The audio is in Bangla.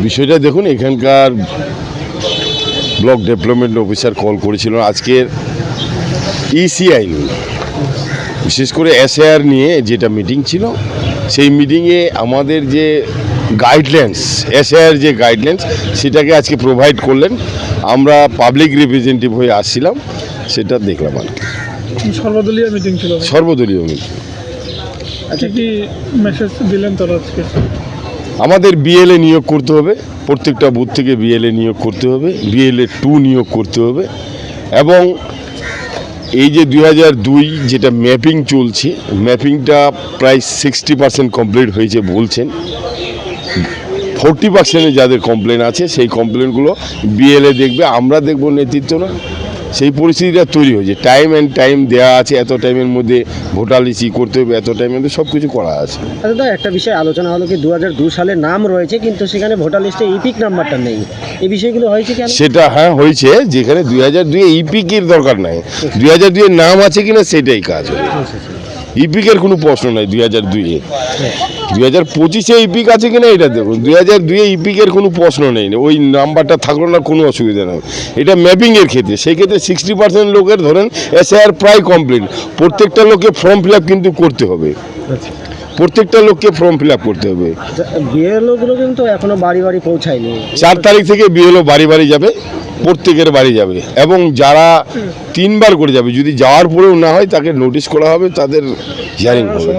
বিষয়টা দেখুন এখানকার ব্লক ডেভেলপমেন্ট অফিসার কল করেছিল আজকের ইসিআই নিয়ে। বিশেষ করে এসআর নিয়ে যেটা মিটিং ছিল সেই মিটিংয়ে আমাদের যে গাইডলাইন্স এসআর যে গাইডলাইন্স সেটাকে আজকে প্রোভাইড করলেন। আমরা পাবলিক রিপ্রেজেন্টেটিভ হয়ে আসছিলাম সেটা দেখলাম আর কি। সর্বদলীয় মিটিং ছিল? সর্বদলীয় মিটিং কি কি মেসেজ দিলেন তারা আজকে? আমাদের বিএলএ নিয়োগ করতে হবে। প্রত্যেকটা বুথ থেকে বিএলএ নিয়োগ করতে হবে। বিএলএ টু নিয়োগ করতে হবে। এবং এই যে দুই হাজার দুই যেটা ম্যাপিং চলছে ম্যাপিংটা প্রায় সিক্সটি পার্সেন্ট কমপ্লিট হয়েছে বলছেন। ফোরটি পার্সেন্টে যাদের কমপ্লেন আছে, সেই কমপ্লেনগুলো বিএলএ দেখবে। আমরা দেখব নেতৃত্ব না সেই পরিস্থিতিটা তৈরি হয়েছে। টাইম অ্যান্ড টাইম দেওয়া আছে এত টাইমের মধ্যে ভোটার লিসি করতে হবে এত টাইমের মধ্যে সব কিছু করা আছে। আচ্ছা দাদা একটা বিষয় আলোচনা হলো কি দু দু সালে নাম রয়েছে কিন্তু সেখানে ভোটার লিস্টে ইপিক নাম্বারটা নেই। এই বিষয়গুলো হয়েছে কি সেটা হ্যাঁ হয়েছে যেখানে দুই হাজার দুয়ে ইপিকের দরকার নাই। দুই হাজার দুয়ের নাম আছে কিনা সেটাই কাজ হবে ইপিকের কোনো প্রশ্ন নাই দুই হাজার দুইয়ে দুই হাজার পঁচিশে ইপিক আছে কিনা এটা দেখুন। দুই হাজার দুইয়ে ইপিকের কোনো প্রশ্ন নেই। ওই নাম্বারটা থাকল না কোনো অসুবিধা নেই। এটা ম্যাপিংয়ের ক্ষেত্রে। সেই ক্ষেত্রে সিক্সটি পার্সেন্ট লোকের ধরেন এসআর প্রায় কমপ্লিট প্রত্যেকটা লোককে ফর্ম ফিল আপ কিন্তু করতে হবে। প্রত্যেকটা লোককে ফর্ম ফিল আপ করতে হবে। বিএলও গুলো কিন্তু এখনও বাড়ি বাড়ি পৌঁছায়নি। চার তারিখ থেকে বিএলও বাড়ি বাড়ি যাবে। প্রত্যেকের বাড়ি যাবে। এবং যারা তিনবার করে যাবে, যদি যাওয়ার পরেও না হয়, তাকে নোটিশ করা হবে, তাদের হিয়ারিং হবে।